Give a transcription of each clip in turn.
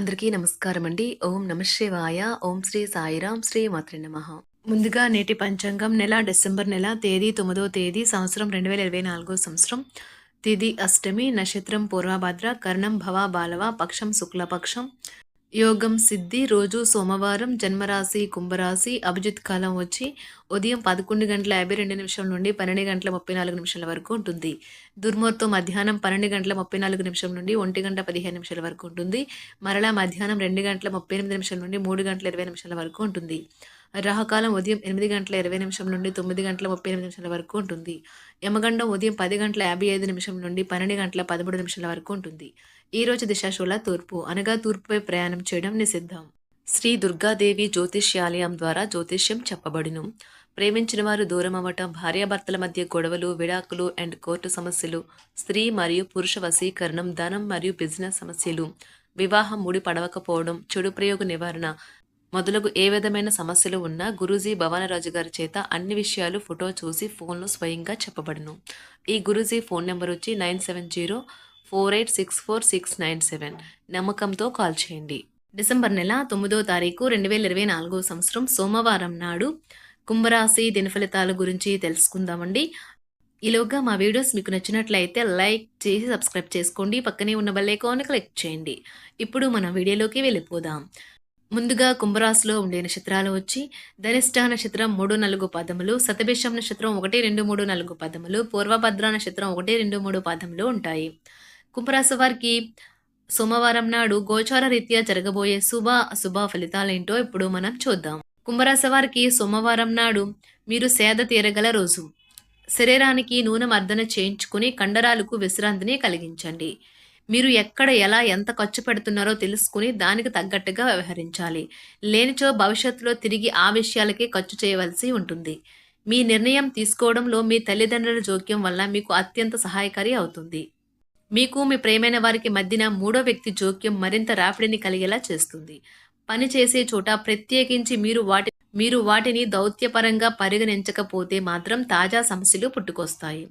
అందరికీ నమస్కారం అండి. ఓం నమ శివాయ. ఓం శ్రీ సాయిరాం శ్రీ మాత్రి నమ. ముందుగా నేటి పంచాంగం నెల డిసెంబర్ నెల తేదీ తొమ్మిదో తేదీ సంవత్సరం రెండు వేల ఇరవై నాలుగో సంవత్సరం. తిది అష్టమి నక్షత్రం పూర్వభద్ర కర్ణం భవ బాలవ పక్షం శుక్లపక్షం. యోగం సిద్ధి రోజు సోమవారం జన్మరాశి కుంభరాశి అభిజిత్ కాలం వచ్చి ఉదయం పదకొండు గంటల యాభై రెండు నిమిషం నుండి పన్నెండు గంటల ముప్పై నాలుగు నిమిషాల వరకు ఉంటుంది. దుర్ముహూర్తం మధ్యాహ్నం పన్నెండు గంటల ముప్పై నాలుగు నిమిషం నుండి ఒంటి గంట పదిహేను నిమిషాల వరకు ఉంటుంది. మరలా మధ్యాహ్నం రెండు గంటల ముప్పై ఎనిమిది నిమిషాల నుండి మూడు గంటల ఇరవై నిమిషాల వరకు ఉంటుంది. రాహకాలం ఉదయం ఎనిమిది గంటల ఇరవై నిమిషం నుండి తొమ్మిది గంటల ముప్పై ఎనిమిది నిమిషాల వరకు ఉంటుంది. యమగండం ఉదయం పది గంటల యాభై ఐదు నిమిషం నుండి పన్నెండు గంటల పదమూడు నిమిషాల వరకు ఉంటుంది. ఈ రోజు దిశాశూల తూర్పు అనగా తూర్పుపై ప్రయాణం చేయడం నిషిద్ధం. శ్రీ దుర్గాదేవి జ్యోతిష్యాలయం ద్వారా జ్యోతిష్యం చెప్పబడును. ప్రేమించిన వారు దూరం అవ్వటం భార్యాభర్తల మధ్య గొడవలు విడాకులు అండ్ కోర్టు సమస్యలు స్త్రీ మరియు పురుష వశీకరణం ధనం మరియు బిజినెస్ సమస్యలు వివాహం ముడి పడవకపోవడం చెడు ప్రయోగ నివారణ మొదలగు ఏ విధమైన సమస్యలు ఉన్నా గురూజీ భవానరాజు గారి చేత అన్ని విషయాలు ఫోటో చూసి ఫోన్లో స్వయంగా చెప్పబడును. ఈ గురూజీ ఫోన్ నెంబర్ వచ్చి nine seven zero four eight six four six nine seven. నమ్మకంతో కాల్ చేయండి. డిసెంబర్ నెల తొమ్మిదో తారీఖు రెండు వేల ఇరవై నాలుగో సంవత్సరం సోమవారం నాడు కుంభరాశి దినఫలితాల గురించి తెలుసుకుందామండి. ఈలోగా మా వీడియోస్ మీకు నచ్చినట్లయితే లైక్ చేసి సబ్స్క్రైబ్ చేసుకోండి. పక్కనే ఉన్న బెల్ క్లిక్ చేయండి. ఇప్పుడు మన వీడియోలోకి వెళ్ళిపోదాం. ముందుగా కుంభరాశిలో ఉండే నక్షత్రాలు వచ్చి ధనిష్ట నక్షత్రం మూడు నాలుగు పదములు సతభిషం నక్షత్రం ఒకటి రెండు మూడు నాలుగు పదములు పూర్వభద్ర నక్షత్రం ఒకటి రెండు మూడు పదములు ఉంటాయి. కుంభరాశి వారికి సోమవారం నాడు గోచార రీత్యా జరగబోయే శుభ అశుభ ఫలితాలేంటో ఇప్పుడు మనం చూద్దాం. కుంభరాశి వారికి సోమవారం నాడు మీరు సేద తీరగల రోజు. శరీరానికి నూనె మర్దన చేయించుకుని కండరాలకు విశ్రాంతిని కలిగించండి. మీరు ఎక్కడ ఎలా ఎంత ఖర్చు పెడుతున్నారో తెలుసుకుని దానికి తగ్గట్టుగా వ్యవహరించాలి. లేనిచో భవిష్యత్తులో తిరిగి ఆ విషయాలకే ఖర్చు చేయవలసి ఉంటుంది. మీ నిర్ణయం తీసుకోవడంలో మీ తల్లిదండ్రుల జోక్యం వల్ల మీకు అత్యంత సహాయకారి అవుతుంది. మీకు మీ ప్రేమైన వారికి మధ్యన మూడో వ్యక్తి జోక్యం మరింత రాపిడిని కలిగేలా చేస్తుంది. పని చేసే చోట ప్రత్యేకించి మీరు వాటి మీరు వాటిని దౌత్యపరంగా పరిగణించకపోతే మాత్రం తాజా సమస్యలు పుట్టుకొస్తాయి.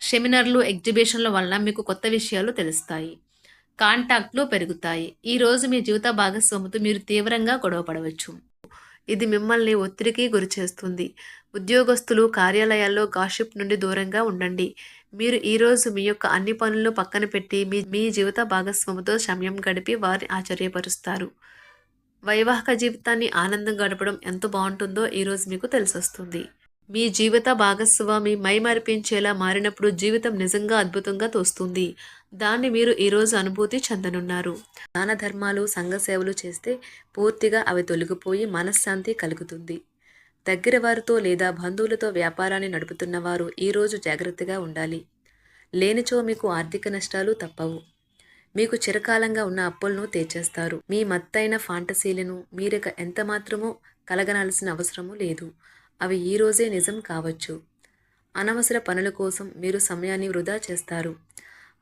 సెమినార్లు ఎగ్జిబిషన్ల వలన మీకు కొత్త విషయాలు తెలుస్తాయి. కాంటాక్ట్లు పెరుగుతాయి. ఈ రోజు మీ జీవిత భాగస్వామితో మీరు తీవ్రంగా గొడవపడవచ్చు. ఇది మిమ్మల్ని ఒత్తిడికి గురిచేస్తుంది ఉద్యోగస్తులు కార్యాలయాల్లో గాషిప్ నుండి దూరంగా ఉండండి. మీరు ఈరోజు మీ యొక్క అన్ని పనులను పక్కన పెట్టి మీ మీ జీవిత భాగస్వామితో సమయం గడిపి వారిని ఆశ్చర్యపరుస్తారు. వైవాహిక జీవితాన్ని ఆనందం గడపడం ఎంత బాగుంటుందో ఈరోజు మీకు తెలిసొస్తుంది. మీ జీవిత భాగస్వామి మైమరిపించేలా మారినప్పుడు జీవితం నిజంగా అద్భుతంగా తోస్తుంది. దాన్ని మీరు ఈరోజు అనుభూతి చెందనున్నారు. దాన ధర్మాలు సంఘ సేవలు చేస్తే పూర్తిగా అవి తొలగిపోయి మనశ్శాంతి కలుగుతుంది. దగ్గర వారితో లేదా బంధువులతో వ్యాపారాన్ని నడుపుతున్న వారు ఈరోజు జాగ్రత్తగా ఉండాలి. లేనిచో మీకు ఆర్థిక నష్టాలు తప్పవు. మీకు చిరకాలంగా ఉన్న అప్పులను తీర్చేస్తారు. మీ మత్తైన ఫాంటసీలను మీరిక ఎంత మాత్రమో కలగనాల్సిన అవసరము లేదు. అవి ఈ రోజే నిజం కావచ్చు. అనవసర పనుల కోసం మీరు సమయాన్ని వృధా చేస్తారు.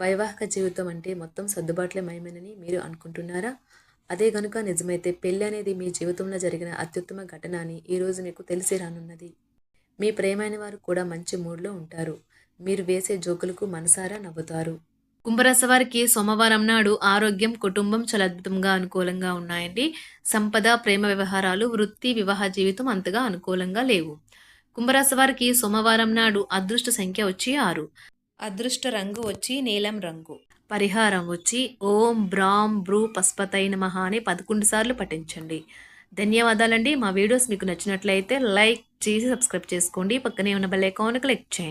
వైవాహిక జీవితం అంటే మొత్తం సర్దుబాట్లే మయమేనని మీరు అనుకుంటున్నారా? అదే గనుక నిజమైతే పెళ్ళి అనేది మీ జీవితంలో జరిగిన అత్యుత్తమ ఘటన అని ఈరోజు మీకు తెలిసి రానున్నది. మీ ప్రేమైన వారు కూడా మంచి మూడ్లో ఉంటారు. మీరు వేసే జోకులకు మనసారా నవ్వుతారు. కుంభరాశి వారికి సోమవారం నాడు ఆరోగ్యం కుటుంబం చాలా అద్భుతంగా అనుకూలంగా ఉన్నాయండి. సంపద ప్రేమ వ్యవహారాలు వృత్తి వివాహ జీవితం అంతగా అనుకూలంగా లేవు. కుంభరాశి వారికి సోమవారం నాడు అదృష్ట సంఖ్య వచ్చి ఆరు. అదృష్ట రంగు వచ్చి నీలం రంగు. పరిహారం వచ్చి ఓం బ్రాం బ్రూ పస్పతై నమః అని పదకొండు సార్లు పఠించండి. ధన్యవాదాలండి. మా వీడియోస్ మీకు నచ్చినట్లయితే లైక్ చేసి సబ్స్క్రైబ్ చేసుకోండి. పక్కనే ఉన్న బెల్ ఐకాన్ క్లిక్ చేయండి.